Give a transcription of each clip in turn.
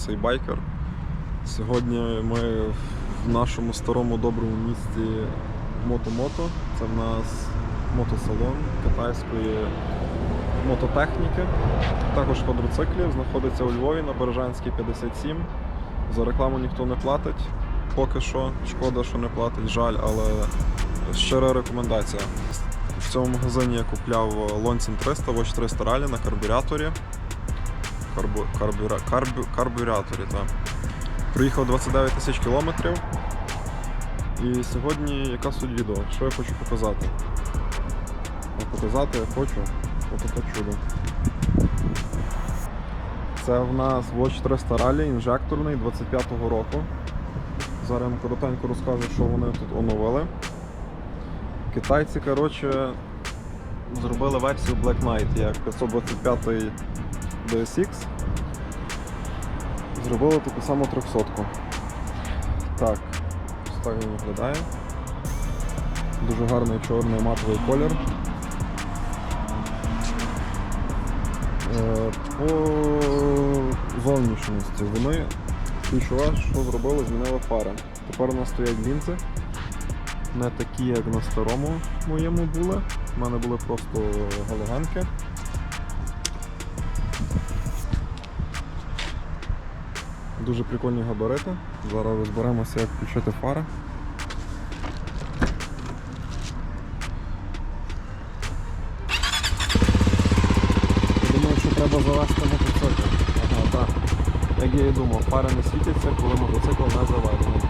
лисий байкер. Сьогодні ми в нашому старому доброму місті Мотомото. Це в нас мотосалон китайської мототехніки, також квадроциклів. Знаходиться у Львові на Бережанській 57. За рекламу ніхто не платить. Поки що. Шкода, що не платить, жаль, але щира рекомендація. В цьому магазині я купляв Лонсін 300, Watch 300 Rally на карбюраторі. Карбу, карбюра, карбю, карбюраторі, так. Проїхав 29 тисяч кілометрів. І сьогодні яка суть відео? Що я хочу показати? А показати я хочу отаке чудо. Це в нас Watch 300 Rally інжекторний 25-го року. Зараз я вам коротенько розкажу, що вони тут оновили. Китайці, коротше, зробили версію Black Knight як 525 DSX. Зробили таку саму 300. Так, ось так він виглядає. Дуже гарний чорний матовий колір. Е, По зовнішності вони ключове, що зробили, змінили фари. Тепер у нас стоять лінзи. Не такі, як на старому моєму були. У мене були просто галогенки. Дуже прикольні габарити. Зараз розберемося, як включити фари. Думаю, що треба завести мотоцикл. Ага, так. Як я і думав, фари не світяться, коли мотоцикл не заведений.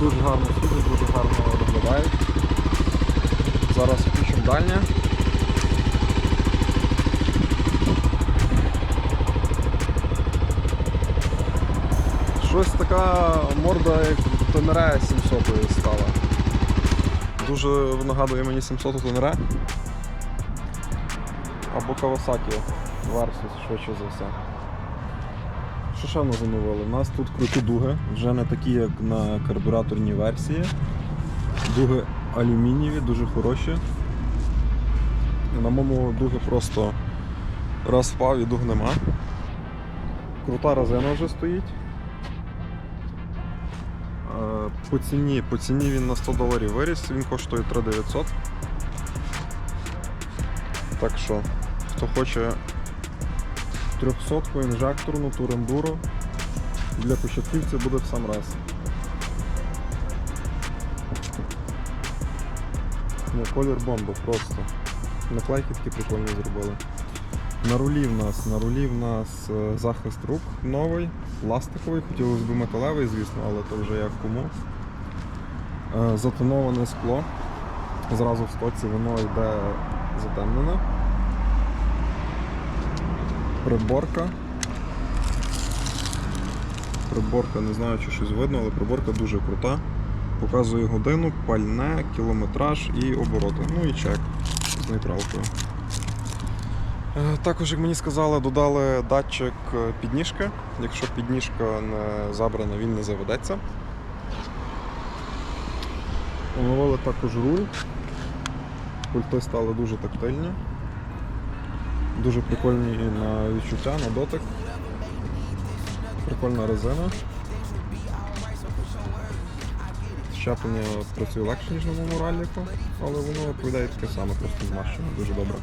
Дуже гарно світить, дуже гарно виглядають. Зараз включимо дальнє. Щось така морда, як Тенере 700 стала. Дуже нагадує мені 700 Тенере. Або Kawasaki Versus, швидше за все. Що ще ми? У нас тут круті дуги, вже не такі, як на карбюраторній версії. Дуги алюмінієві, дуже хороші. На моєму дуги просто раз впав і дуг нема. Крута резина вже стоїть. Е, По ціні, по ціні він на 100 доларів виріс, він коштує 3900. Так що, хто хоче 300 інжекторну турендуру для початківців буде в сам раз. Ну, колір бомба просто. Наклейки такі прикольні зробили. На рулі в нас, на рулі в нас е, захист рук новий, пластиковий, хотілося б металевий, звісно, але то вже як кому. Е, Затоноване скло. Зразу в стоці воно йде затемнене. Приборка. Приборка, не знаю, чи щось видно, але приборка дуже крута. Показує годину, пальне, кілометраж і обороти. Ну і чек з нейтралкою. Е, Також, як мені сказали, додали датчик е, підніжки. Якщо підніжка не забрана, він не заведеться. Оновили також руль. Пульти стали дуже тактильні. Дуже прикольні на відчуття, на дотик. Прикольна резина. Щеплення працює легше, ніж на моєму раліку, але воно відповідає таке саме, просто змащено, дуже добре.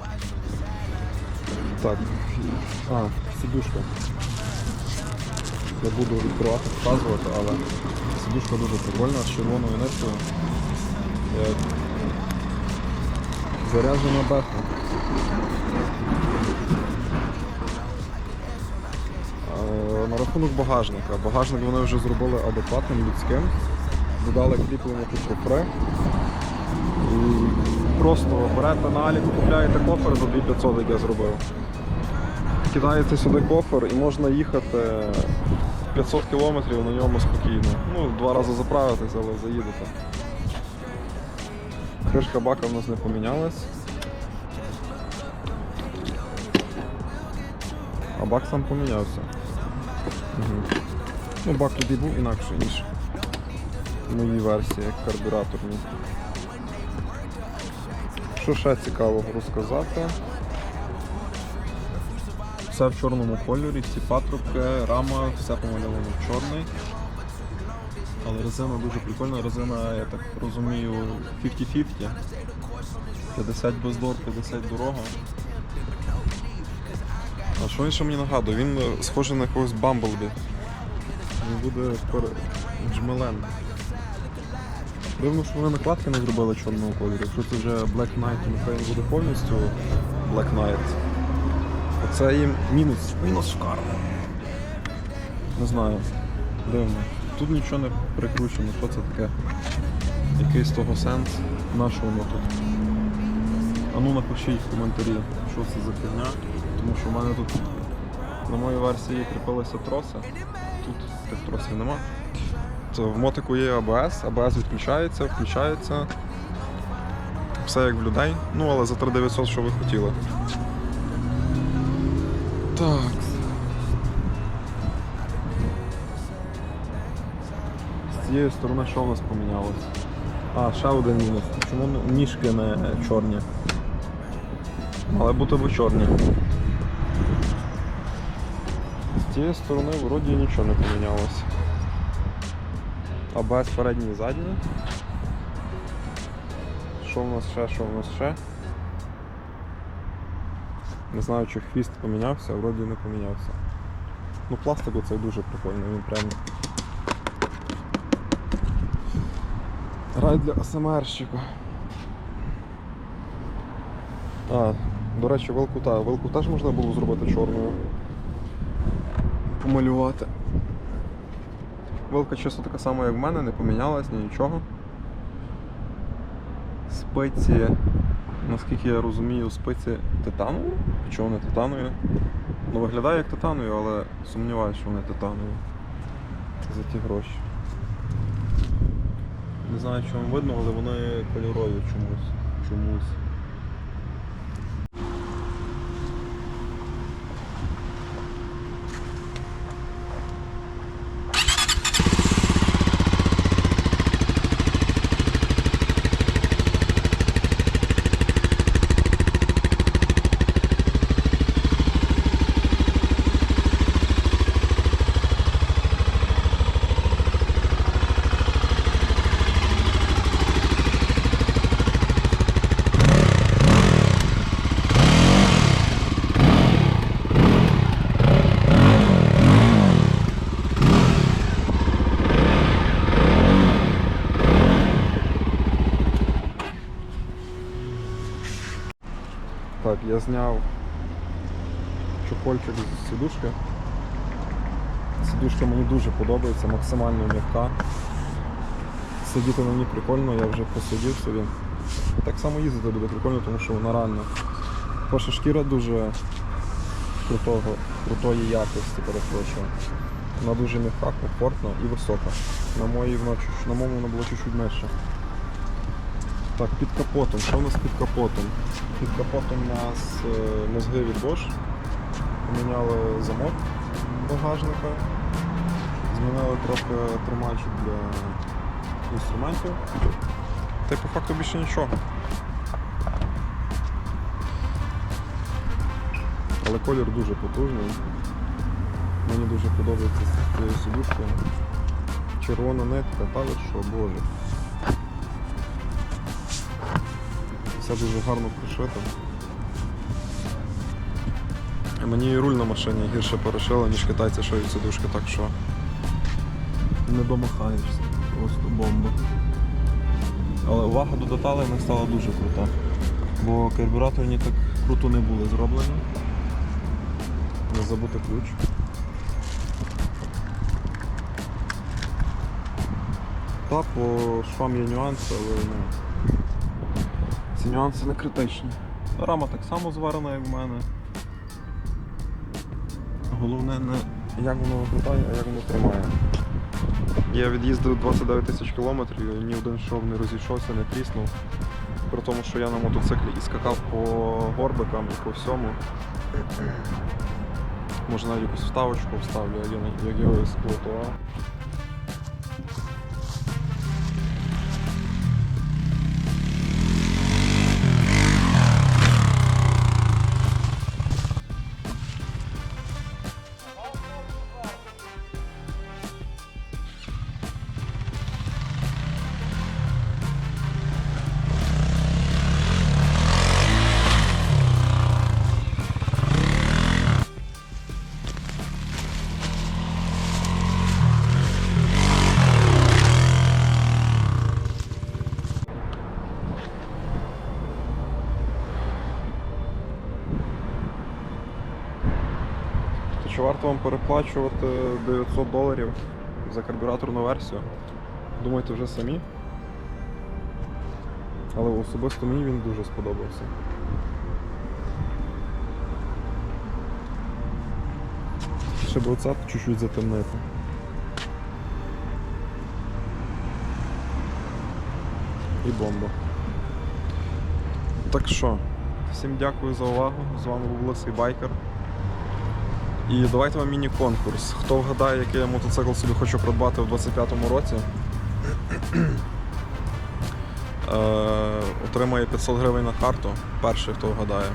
Так, а, сидушка. Я буду відкривати, показувати, але сидушка дуже прикольна, з червоною ниткою. Як Заряджена беха. Е, На рахунок багажника. Багажник вони вже зробили адекватним людським. Додали кріплення під кофри. І просто берете на Аліку, купляєте кофер за 2500, як я зробив. Кидаєте сюди кофер і можна їхати 500 кілометрів на ньому спокійно. Ну, два рази заправитись, але заїдете. Кришка бака в нас не помінялась. А бак сам помінявся. Угу. Ну, бак тоді був інакший, ніж в моїй версії, як карбюраторній. Що ще цікавого розказати? Все в чорному кольорі, ці патрубки, рама, все помальовано в чорний. Але резина дуже прикольна, резина, я так розумію, 50-50. 50 бездор, 50 дорога. А що він ще мені нагадує? Він е, схожий на якогось Бамблбі. Він буде пер... Дивно, що вони накладки не зробили чорного кольору. Якщо це вже Black Knight, то нехай він буде повністю Black Knight. Оце їм мінус. Мінус шикарно. Не знаю. Дивно. Тут нічого не прикручено. Що це таке? Який з того сенс? На що воно тут? А ну напишіть в коментарі, що це за фігня. Тому що в мене тут на моїй версії кріпилися троси. Тут тих тросів нема. В мотику є АБС, АБС відключається, включається. Все як в людей. Ну, але за 3900 що ви хотіли. Так. З цієї сторони що у нас помінялось? А, ще один мінус. Чому ніжки не чорні? Мали бути би чорні. З цієї сторони вроді нічого не помінялося. АБС передній і задній. Що в нас ще, що в нас ще? Не знаю, чи хвіст помінявся, а вроді не помінявся. Ну пластик оцей дуже прикольний, він прям. Рай для АСМРщика. А, до речі, велкута. Велку теж можна було зробити чорною. Помалювати. Вилка чисто така сама, як в мене, не помінялась, ні нічого. Спиці, наскільки я розумію, спиці титанові? Чого не титанові? Ну виглядає як титанові, але сумніваюся, що вони титанові. За ті гроші. Не знаю, чи вам видно, але вони кольорові чомусь. чомусь. Так, я зняв чохольчик з сідушки. Сідушка мені дуже подобається, максимально м'яка. Сидіти на ній прикольно, я вже посидів собі. Так само їздити буде прикольно, тому що вона реально. Перша шкіра дуже крутого, крутої якості, перепрошую. Вона дуже м'яка, комфортна і висока. На моїй на моєму вона була чуть-чуть менше. Так, під капотом. Що у нас під капотом? Під капотом у нас е, мозги від Bosch. Поміняли замок багажника. Змінили трохи тримачок для інструментів. Та й по факту більше нічого. Але колір дуже потужний. Мені дуже подобається з цією сидушкою. Червона нитка, та що, боже. Все дуже гарно пришито. Мені і руль на машині гірше перешили, ніж китайці шиють сидушки, так що не домахаєшся. Просто бомба. Але увага до деталей в стала дуже крута. Бо карбюраторні так круто не були зроблені. Не забути ключ. Та по швам є нюанси, але ну, нюанси не критичні. Рама так само зварена, як в мене. Головне не як воно виглядає, а як воно тримає. Я від'їздив 29 тисяч кілометрів і ні один шов не розійшовся, не тріснув. При тому, що я на мотоциклі і скакав по горбикам і по всьому. Може навіть якусь вставочку вставлю, як як я його експлуатував. Чи варто вам переплачувати 900 доларів за карбюраторну версію? Думайте вже самі. Але особисто мені він дуже сподобався. Ще б оце чуть-чуть затемнити. І бомба. Так що, всім дякую за увагу. З вами був Лисий Байкер. І давайте вам міні-конкурс. Хто вгадає, який я мотоцикл собі хочу придбати в 25-му році, е, отримає 500 гривень на карту. Перший, хто вгадає.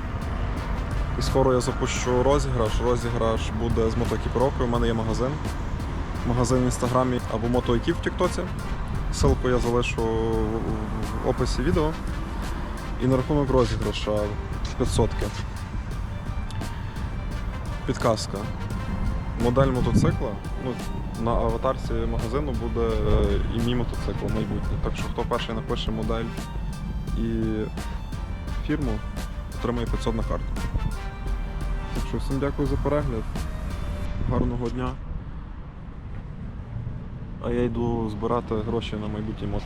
І скоро я запущу розіграш. Розіграш буде з мотоекіпіровкою. У мене є магазин. Магазин в інстаграмі або мотоекіп в Тіктоці. Ссылку я залишу в описі відео. І на рахунок розіграша 500. Підказка. Модель мотоцикла. Ну, на аватарці магазину буде е, і мій мотоцикл майбутній. Так що хто перший напише модель і фірму, отримає 500 на карту. Так що всім дякую за перегляд. Гарного дня. А я йду збирати гроші на майбутній мото.